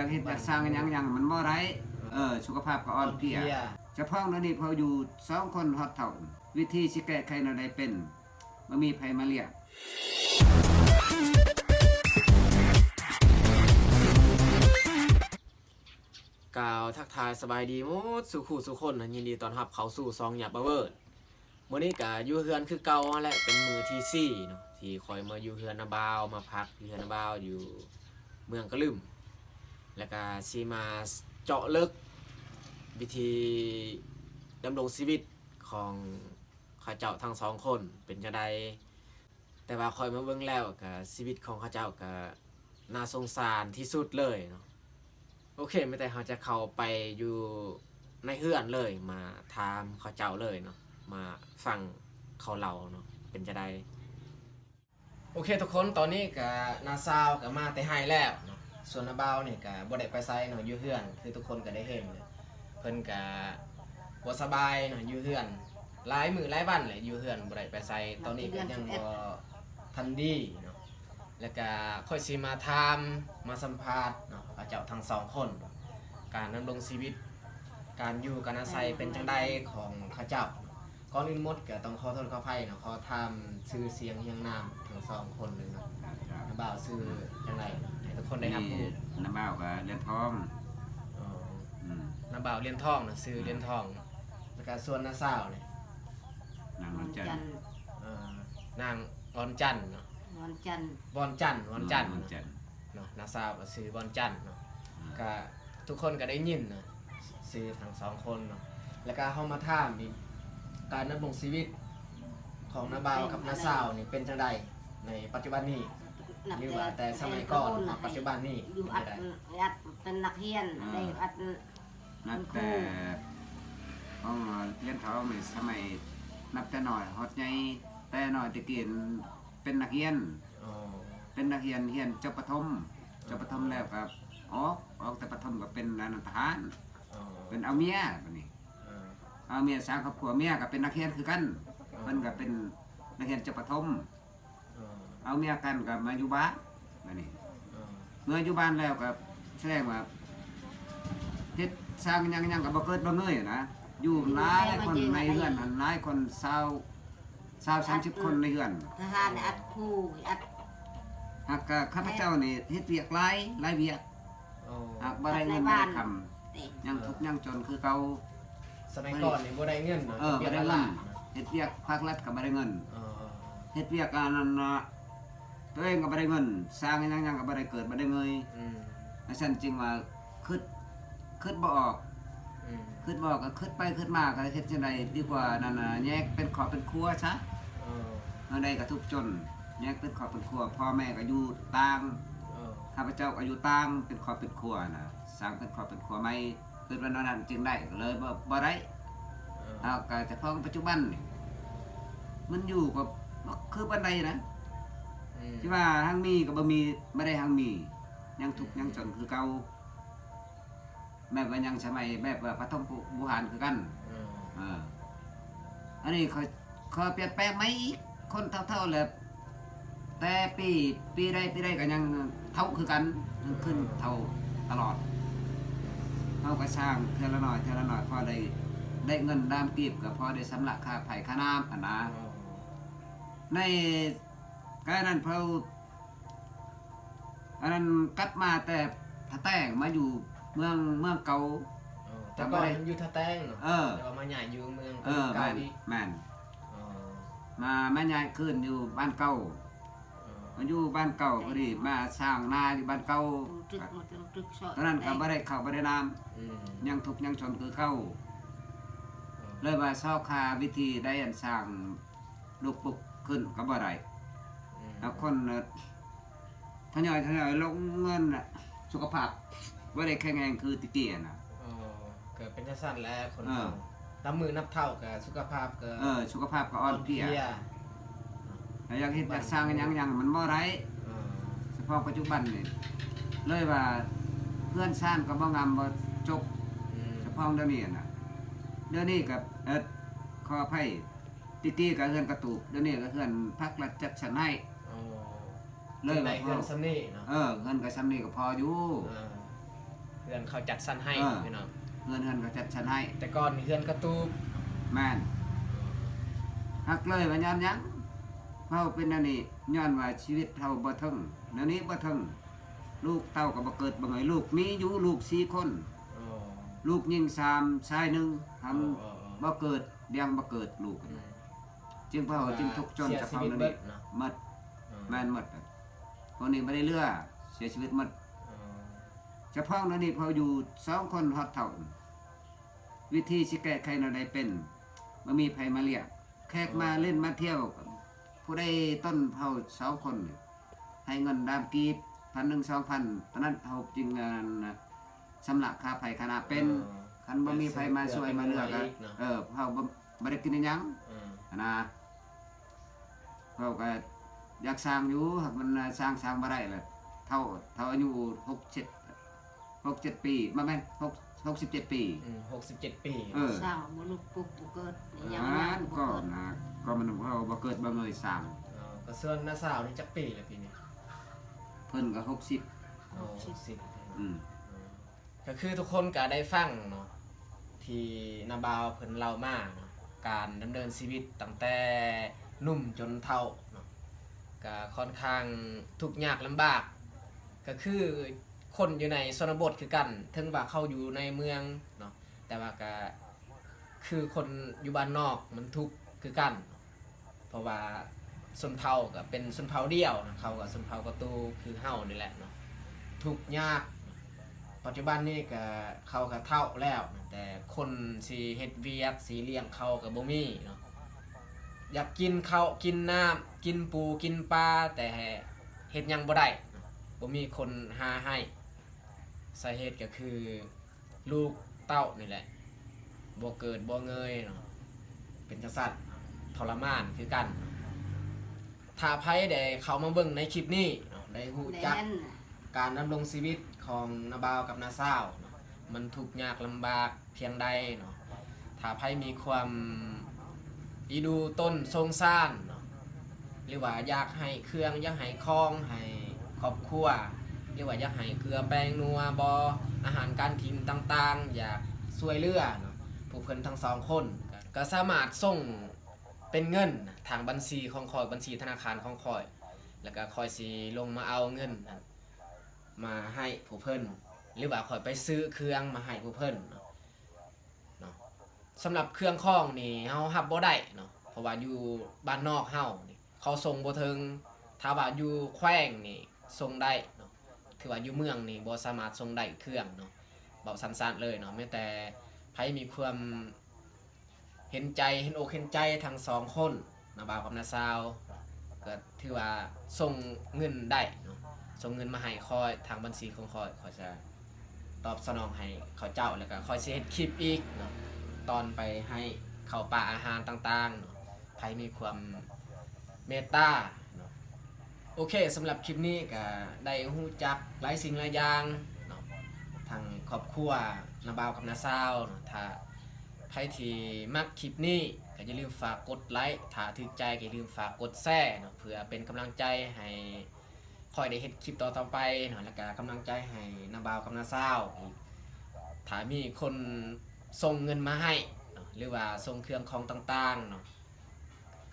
อยากเฮ็ดอยากสร้างหยังหยังมันบ่ไรเออสุขภาพก็อ่อนเพลียเฉพาะนั้นนี่พออยู่สองคนฮอดเท่าวิธีสิแก้ไขแนวใดเป็นบ่มีไผมาเรียกกล่าวทักทายสบายดีหมดสุขุสุคนนะยินดีต้อนรับเขาสู่ซองหยาบเวิร์ดมื้อนี้ก็อยู่เฮือนคือเก่าหั่นแหละเป็นมือที่สี่เนาะที่คอยมาอยู่เฮือนนาบาวมาพักอยู่เฮือนนาบาวอยู่เมืองกะลึม แล้วก็สิมาเจาะลึกวิธีดำรงชีวิตของข้าเจ้าทั้งสองคนเป็นจังไดแต่ว่าคอยมาเบิ่งแล้วก็ชีวิตของข้าเจ้าก็น่าสงสารที่สุดเลยเนาะโอเคไม่แต่เขาจะเข้าไปอยู่ในเฮือนเลยมาถามเขาเจ้าเลยเนาะมาฟังเขาเล่าเนาะเป็นจะได้โอเคทุกคนตอนนี้กับนาซาวกับมาแต่ไฮแล้วเนาะ ส่วนนาบาวนี่กับบ่ได้ไปไซเนาะอยู่เฮือนคือทุกคนก็ได้เห็นเลยเพิ่นกับบ่สบายเนาะอยู่เฮือนหลายมื้อหลายวันเลยอยู่เฮือนบ่ได้ไปไซตอนนี้ก็ยังบ่ทันดีเนาะแล้วก็ค่อยสิมาถามมาสัมภาษณ์เนาะเขาเจ้าทั้งสองคน การดำรงชีวิต การอยู่การอาศัยเป็นจังใดของเขาเจ้า ก่อนอื่นหมดก็ต้องขอโทษขออภัยเนาะขอทำชื่อเสียงเรียงนามทั้งสองคนเลยเนาะน้าบ่าวชื่อจังไดให้ทุกคนได้รับนี่รู้น้ำบ่าวก็เรียนทองอ๋ออืมน้าบ่าวเรียนทองนะชื่อเรียนทองเนาะแล้วก็ส่วนน้าสาวเนี่ยนางวันจันทร์เอ่อนางออนจันทร์เนาะวันจันทร์วอนจันทร์วอนจันทร์วันเนาะ จันทร์เนาะนาซาวก็ซื้อบอลจันทร์เนาะก็ทุกคนก็ได้ยินนะซื้อทั้งสองคนเนาะแล้วก็เข้ามาถามอีก การดำรงชีวิตของนาบาวกับนาซาวนี่เป็นจังใดในปัจจุบันนี้หรือว่าแต่สมัยก่อนกับปัจจุบันนี้อยู่เป็นอัดจังใดอัดเป็นนักเรียนได้อัดนับแต่ห้องเรียนทองนี่สมัยนับแต่น้อยฮอดใหญ่แต่น้อยตะกี้เป็นนักเรียนอ๋อเป็นนักเรียนเรียนจบประถมจบประถมแล้วก็ออกออกแต่ประถมก็เป็นนันทหารอ๋อเป็นเอาเมียบัดนี้เออ เอาเมียสร้างครอบครัวเมียก็เป็นนักเรียนคือกันเพิ่นก็เป็นนักเรียนจบประถมเออเอาเมียกันก็มาอยู่บ้านบัดนี้เออเมื่ออยู่บ้านแล้วก็แสดงว่าเฮ็ดสร้างหยังหยังก็บ่เกิดบ่เงยนะอยู่หลายคนในเรือนหันหลายคนเศร้าเศร้าสามสิบคนในเรือนทหารอัดครูอัดหากก็ข้าพเจ้านี่เฮ็ดเวียกหลายหลายเวียกอ๋อหากบ่ได้เงินบ่ได้คำยังทุกข์ยังจนคือเก่า สมัยก่อนนี่บ่ได้เงินเนาะเออบ่ได้เงินเฮ็ดเวียกภาครัฐก็บ่ได้เงินเออเฮ็ดเวียกอันนั้นน่ะตัวเองก็บ่ได้เงิน สร้างหยังหยังก็บ่ได้เกิดบ่ได้เงยอืมอาฉันจึงว่าคิดคิดบ่ออกอืมคิดบ่ออกก็คิดไปคิดมาก็เฮ็ดจังไดดีกว่านั่นน่ะแยกเป็นขอบเป็นครัวซะเออเมื่อใดก็ทุกข์จนแยกเป็นขอบเป็นครัวพ่อแม่ก็อยู่ต่างเออข้าพเจ้าก็อยู่ต่างเป็นขอบเป็นครัวน่ะสร้างเป็นขอบเป็นครัวไม่เกิดวันนั้นจึงได้ก็เลยบ่บ่ได้เออเอาก็เฉพาะปัจจุบันนี่มันอยู่กับบ่คือปานใดนะอืมที่ว่าหังมีก็บ่มีบ่ได้หังมี ยังทุกข์ยังจนคือเก่าแบบว่ายังสมัยแบบว่าปฐมบุหารคือกันเออเอออันนี้เขาเขาเปลี่ยนแปลงไหมอีกคนเท่าๆเลยแต่ปีปีใดปีใดก็ยังเท่าคือกันยังขึ้นเท่าตลอด เขาก็สร้างเท่าละหน่อยเท่าละหน่อยพอได้ได้เงินดามกีบก็พอได้สำลักค่าไผ่ค่าน้ำอันนะเออในการนั้นเขาอันนั้นกลับมาแต่พระแต่งมาอยู่เมืองเมืองเก่าเออแต่ก่อนมันอยู่ท่าแต้งเนาะเออ แต่ว่ามาใหญ่อยู่เมืองเออเก่าแม่นอีกแม่นเออมาแม่ยายขึ้นอยู่บ้านเก่าเออ มาอยู่บ้านเก่าก็ดีมาสร้างนาอยู่บ้านเก่าตึกมาตึกสอดตอนนั้นก็บ่ได้เข้าบ่ได้น้อืมำยังทุกข์ยังจนคือเก่าเออเลยว่าเศร้าคาวิธีได้อันสร้างลูกปุกขึ้นก็บ่ได้อืมแล้วคนเอ่อทยอยทยอยลงเงินน่ะสุขภาพบ่ได้แข็งแรงคือตะเกียน่ะเออเกิดเป็นจังซั่นแล้วคนเออเรานับมือนับเท่ากับสุขภาพก็เออสุขภาพก็อ่อนเพลียเพลีย แล้วอยากเฮ็ดอยากสร้างหยังหยังมันบ่ได้เออเฉพาะปัจจุบันนี่เลยว่าเพื่อนสร้างก็บ่งามบ่จบอืมเฉพาะเดี๋ยวนี้น่ะเดี๋ยวนี้กับเอิดขออภัยติตี้กับเฮือนกระตูกเดี๋ยวนี้ก็เฮือนพักรัฐจัดสรรให้เออเลยในว่าพเพื่ออนสำนี่เนาะเออเฮือนกับซ้ำนี่ก็พออยู่เอออนเขาจัดสรรให้เออพี่น้องเงินเงินก็จัดฉันให้ แต่ก่อนเฮือนกระตูบแม่นฮักเลยว่าย้อนหยัง เฮาเป็นอันนี้ย้อนว่าชีวิตเฮาบ่ถึงเดี๋ยวนี้บ่ถึงลูกเต้าก็บ่เกิดบ่เงยลูกมีอยู่ลูกสี่คนโอ้ลูกยิงสามชายหนึ่งทโอ้โอ้โอ้ำบ่เกิดเลี้ยงบ่เกิดลูกอืมจึงพระเฮาจึงทุกข์จนเสียจากชีเขาวิตนั่นเบินี่ดเนาะหมดอืมแม่นหมดอะคนนี้บ่ได้เลือเสียชีวิตหมดอืมเฉพาะนั่นนี่พออยู่สองคนฮอดเท่าวิธีสิแก้ไขนั่นได้เป็นบ่มีไผมาเรียกแขกมาเล่นมาเที่ยว ผู้ใดต้นเฮาสองคนนี่ให้เงินดามกีบพันหนึ่งสองพันตอนนั้นเฮาจึงงานสำลักค่าไผคณะเป็นคันบ่มีไผมาช่วยมาเลือกอะเออเฮาบ่บ่ได้กินอิหยังอืมอะนะเฮาก็อยากสร้างอยู่หากมันสร้างสร้างบ่ได้แหละเท่าเท่าอายุ6 7 6 7ปีมาแม่น6 67ปีอืมหกสิบเจ็ดปี เออสร้างบ่ลูกปุ๊บบ่เกิดยังอ่าไงนก็นะก็มันเฮาบ่เกิดบ่เงยสร้างอ๋อก็ส่วนน้าสาวนี่จักปีละปีนี้เพิ่นก็60โอ้สิบอืมก็คือทุกคนก็ได้ฟังเนาะที่นาบาวเพิ่นเล่ามาเนาะการดำเนินชีวิตตั้งแต่หนุ่มจนเฒ่าเนาะก็ค่อนข้างทุกข์ยากลำบาก ก็คือ คนอยู่ในชนบทคือกัน ถึงว่าเขาอยู่ในเมืองเนาะ แต่ว่าก็คือคนอยู่บ้านนอกมันทุกข์คือกัน เพราะว่าชนเผ่าก็เป็นชนเผ่าเดียวนะเขากับชนเผ่ากระตูคือเฮานี่แหละเนาะ ทุกข์ยาก ปัจจุบันนี่ก็เขาก็เท่าแล้ว แต่คนสีเฮ็ดเวียกสีเลี้ยงเขากับบ่มีเนาะ อยากกินข้าวกินน้ำกินปูกินปลาแต่เฮ็ดยังบ่ได้บ่มีคนหาให้ สาเหตุก็คือลูกเต้านี่แหละบ่เกิดบ่เงยเนาะเป็นจังซั่นทรมานคือกัน ถ้าไผได้เข้ามาเบิ่งในคลิปนี้เนาะได้ฮู้จักแน่นการดำรงชีวิตของนาบาวกับนาซาวเนาะมันทุกข์ยากลำบากเพียงใดเนาะถ้าไพ่มีความอีดูต้นทรงซ่านเนาะหรือว่าอยากให้เครื่องอยากให้คองให้ครอบครัว หรือว่าอยากให้เกลือแป้งนัวบออาหารการกินต่างๆ อยากช่วยเหลือเนาะผู้เพิ่นทั้งสองคนก็สามารถส่งเป็นเงินทางบัญชีของคอยบัญชีธนาคารของคอย แล้วก็คอยสีลงมาเอาเงิน มาให้ผู้เพิ่นหรือว่าข่อยไปซื้อเครื่องมาให้ผู้เพิ่นเนาะเนาะสำหรับเครื่องข้องนี่เฮารับบ่ได้เนาะเพราะว่าอยู่บ้านนอกเฮานี่เขาส่งบ่ถึงถ้าว่าอยู่แขวงนี่ส่งได้ ถือว่าอยู่เมืองนี่บ่สามารถส่งได้เครื่องเนาะเบาสั้นๆเลยเนาะแม้แต่ไผมีความเห็นใจเห็นอกเห็นใจทั้งสองคนนาบ่าวกับนาซาวก็ถือว่าส่งเงินได้เนาะส่งเงินมาให้คอยทางบัญชีของคอยคอยจะตอบสนองให้เขาเจ้าแล้วก็คอยสิเฮ็ดคลิปอีกเนาะตอนไปให้เขาป่าอาหารต่างๆเนาะใครมีความเมตตา โอเคสำหรับคลิปนี้ก็ได้ฮู้จักหลายสิ่งหลายอย่างเนาะทางครอบครัวนาบาวกับนาซาวเนาะถ้าใครที่มักคลิปนี้ก็อย่าลืมฝากกดไลค์ถ้าถูกใจก็อย่าลืมฝากกดแชร์เนาะเพื่อเป็นกำลังใจให้คอยได้เห็นคลิปต่อต่อไปเนาะแล้วก็กำลังใจให้นาบาวกับนาซาวอีกถ้ามีคนส่งเงินมาให้เนาะหรือว่าส่งเครื่องของต่างๆเนาะ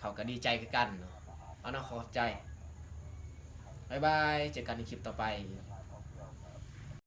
เขาก็ดีใจคือกันเนาะเอาเนาะขอบใจ บายบาย เจอกันในคลิปต่อไป